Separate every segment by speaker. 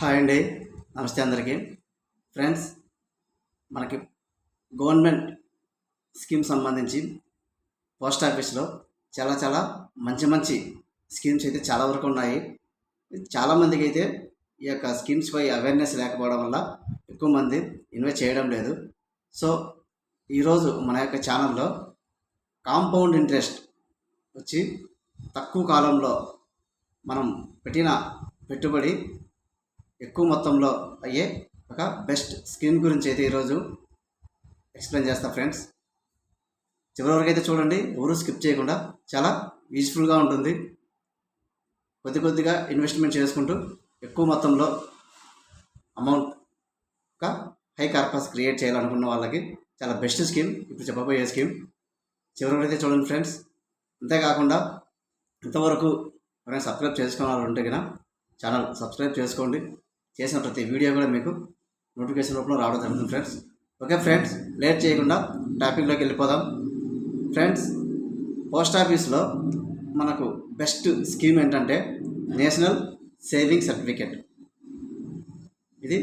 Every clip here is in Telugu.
Speaker 1: హాయ్ అండి. నమస్తే అందరికీ. ఫ్రెండ్స్ మనకి గవర్నమెంట్ స్కీమ్ సంబంధించి పోస్ట్ ఆఫీస్లో చాలా చాలా మంచి మంచి స్కీమ్స్ అయితే చాలా వరకు ఉన్నాయి. చాలామందికి అయితే ఈ యొక్క స్కీమ్స్పై అవేర్నెస్ లేకపోవడం వల్ల ఎక్కువ మంది ఇన్వెస్ట్ చేయడం లేదు. సో ఈరోజు మన యొక్క ఛానల్లో కాంపౌండ్ ఇంట్రెస్ట్ వచ్చి తక్కువ కాలంలో మనం పెట్టిన పెట్టుబడి ఎక్కువ మొత్తంలో అయ్యే ఒక బెస్ట్ స్కీమ్ గురించి అయితే ఈరోజు ఎక్స్ప్లెయిన్ చేస్తా ఫ్రెండ్స్. చివరి వరకు అయితే చూడండి ఎవరు స్కిప్ చేయకుండా చాలా యూజ్ఫుల్గా ఉంటుంది. కొద్ది కొద్దిగా ఇన్వెస్ట్మెంట్ చేసుకుంటూ ఎక్కువ మొత్తంలో అమౌంట్ ఒక హై కార్పస్ క్రియేట్ చేయాలనుకున్న వాళ్ళకి చాలా బెస్ట్ స్కీమ్ ఇప్పుడు చెప్పబోయే స్కీమ్ చివరి వరకు అయితే చూడండి ఫ్రెండ్స్. అంతేకాకుండా ఇంతవరకు ఎవరైనా సబ్స్క్రైబ్ చేసుకున్న వాళ్ళు ఉంటే కనుక ఛానల్ సబ్స్క్రైబ్ చేసుకోండి. చేసిన ప్రతి వీడియో కూడా మీకు నోటిఫికేషన్ రూపంలో రావడం జరుగుతుంది ఫ్రెండ్స్ ఓకే ఫ్రెండ్స్ లేట్ చేయకుండా టాపిక్లోకి వెళ్ళిపోదాం. ఫ్రెండ్స్ పోస్ట్ ఆఫీస్లో మనకు బెస్ట్ స్కీమ్ ఏంటంటే నేషనల్ సేవింగ్ సర్టిఫికేట్. ఇది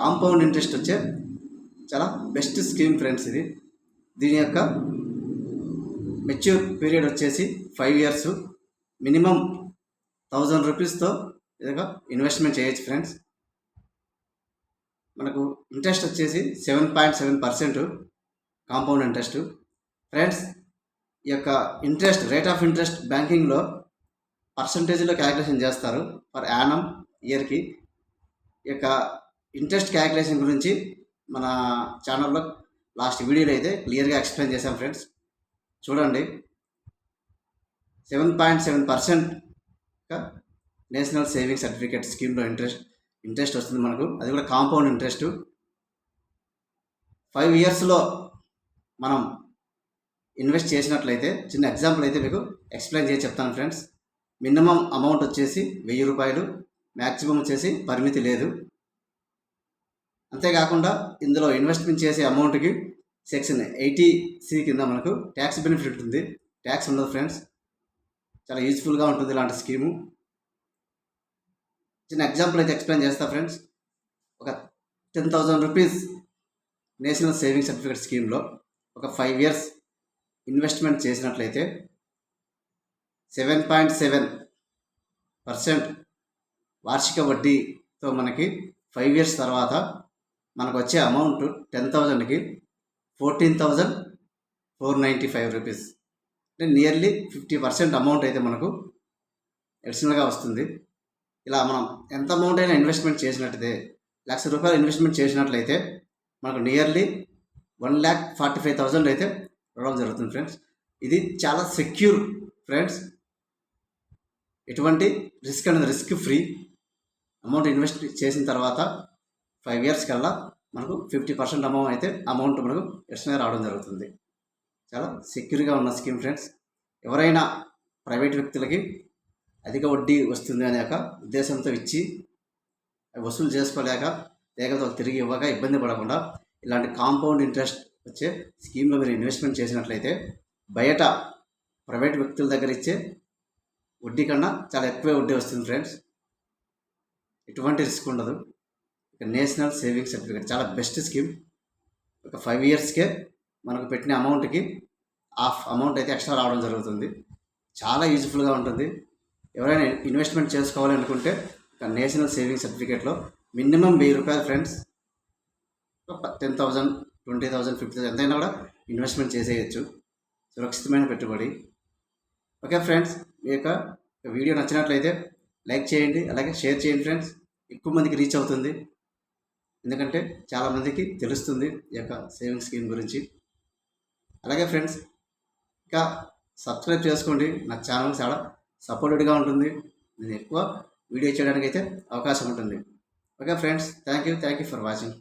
Speaker 1: కాంపౌండ్ ఇంట్రెస్ట్ వచ్చే చాలా బెస్ట్ స్కీమ్ ఫ్రెండ్స్ ఇది. దీని యొక్క మెచ్యూర్ పీరియడ్ వచ్చేసి ఫైవ్ ఇయర్స్ మినిమం థౌజండ్ రూపీస్తో ఇదిగా ఇన్వెస్ట్మెంట్ చేయొచ్చు ఫ్రెండ్స్ మనకు ఇంట్రెస్ట్ వచ్చేసి seven point seven percent compound interest friends ఈ యొక్క ఇంట్రెస్ట్ రేట్ ఆఫ్ ఇంట్రెస్ట్ బ్యాంకింగ్లో పర్సంటేజ్లో క్యాలిక్యులేషన్ చేస్తారు ఫర్ యానం ఇయర్కి ఈ యొక్క ఇంట్రెస్ట్ క్యాలిక్యులేషన్ గురించి మన ఛానల్లో లాస్ట్ వీడియోలో అయితే క్లియర్గా ఎక్స్ప్లెయిన్ చేశాం ఫ్రెండ్స్ చూడండి. Seven point seven percent national saving certificate స్కీమ్లో ఇంట్రెస్ట్ ఇంట్రెస్ట్ వస్తుంది మనకు. అది కూడా కాంపౌండ్ ఇంట్రెస్ట్. ఫైవ్ ఇయర్స్లో మనం ఇన్వెస్ట్ చేసినట్లయితే చిన్న ఎగ్జాంపుల్ అయితే మీకు ఎక్స్ప్లెయిన్ చేసి చెప్తాను ఫ్రెండ్స్. మినిమం అమౌంట్ వచ్చేసి వెయ్యి రూపాయలు మ్యాక్సిమం వచ్చేసి పరిమితి లేదు. అంతేకాకుండా ఇందులో ఇన్వెస్ట్మెంట్ చేసే అమౌంట్కి సెక్షన్ ఎయిటీ సి కింద మనకు ట్యాక్స్ బెనిఫిట్ ఉంటుంది. ట్యాక్స్ ఉండదు ఫ్రెండ్స్. చాలా యూజ్ఫుల్గా ఉంటుంది ఇలాంటి స్కీము. చిన్న ఎగ్జాంపుల్ అయితే ఎక్స్ప్లెయిన్ చేస్తా ఫ్రెండ్స్ ఒక ten thousand rupees national saving certificate స్కీమ్లో ఒక ఫైవ్ ఇయర్స్ ఇన్వెస్ట్మెంట్ చేసినట్లయితే సెవెన్ పాయింట్ సెవెన్ పర్సెంట్ వార్షిక వడ్డీతో మనకి ఫైవ్ ఇయర్స్ తర్వాత మనకు వచ్చే అమౌంట్ టెన్ థౌజండ్కి fourteen thousand four ninety five rupees అంటే నియర్లీ ఫిఫ్టీ పర్సెంట్ అమౌంట్ అయితే మనకు అడిషనల్గా వస్తుంది. ఇలా మనం ఎంత అమౌంట్ అయినా ఇన్వెస్ట్మెంట్ చేసినట్టయితే లక్ష రూపాయలు ఇన్వెస్ట్మెంట్ చేసినట్లయితే మనకు nearly one lakh forty five thousand అయితే రావడం జరుగుతుంది ఫ్రెండ్స్ ఇది చాలా సెక్యూర్ ఫ్రెండ్స్ ఎటువంటి రిస్క్ అనేది రిస్క్ ఫ్రీ అమౌంట్ ఇన్వెస్ట్ చేసిన తర్వాత ఫైవ్ ఇయర్స్ కల్లా మనకు ఫిఫ్టీ పర్సెంట్ అమౌంట్ అయితే అమౌంట్ మనకు ఎక్స్ట్రా రావడం జరుగుతుంది. చాలా సెక్యూర్గా ఉన్న స్కీమ్ ఫ్రెండ్స్ ఎవరైనా ప్రైవేట్ వ్యక్తులకి అధిక వడ్డీ వస్తుంది అనే ఒక ఉద్దేశంతో ఇచ్చి వసూలు చేసుకోలేక లేకపోతే తిరిగి ఇవ్వక ఇబ్బంది పడకుండా ఇలాంటి కాంపౌండ్ ఇంట్రెస్ట్ వచ్చే స్కీమ్లో మీరు ఇన్వెస్ట్మెంట్ చేసినట్లయితే బయట ప్రైవేట్ వ్యక్తుల దగ్గర ఇచ్చే వడ్డీ కన్నా చాలా ఎక్కువే వడ్డీ వస్తుంది ఫ్రెండ్స్. ఎటువంటి రిస్క్ ఉండదు. ఇక నేషనల్ సేవింగ్స్ సర్టిఫికేట్ చాలా బెస్ట్ స్కీమ్. ఒక ఫైవ్ ఇయర్స్కే మనకు పెట్టిన అమౌంట్కి హాఫ్ అమౌంట్ అయితే ఎక్స్ట్రా రావడం జరుగుతుంది. చాలా యూజ్ఫుల్గా ఉంటుంది. ఎవరైనా ఇన్వెస్ట్మెంట్ చేసుకోవాలి అనుకుంటే ఒక నేషనల్ సేవింగ్ సర్టిఫికేట్లో మినిమం వెయ్యి రూపాయలు friends ten thousand twenty thousand fifty thousand ఎంతైనా కూడా ఇన్వెస్ట్మెంట్ చేసేయచ్చు. సురక్షితమైన పెట్టుబడి. ఓకే ఫ్రెండ్స్ మీ యొక్క వీడియో నచ్చినట్లయితే లైక్ చేయండి అలాగే షేర్ చేయండి ఫ్రెండ్స్. ఎక్కువ మందికి రీచ్ అవుతుంది. ఎందుకంటే చాలామందికి తెలుస్తుంది ఈ యొక్క సేవింగ్ స్కీమ్ గురించి. అలాగే ఫ్రెండ్స్ ఇంకా సబ్స్క్రైబ్ చేసుకోండి. నా ఛానల్ చాలా సపోర్టెడ్గా ఉంటుంది. నేను ఎక్కువ వీడియో చేయడానికి అయితే అవకాశం ఉంటుంది. Okay friends thank you thank you for watching.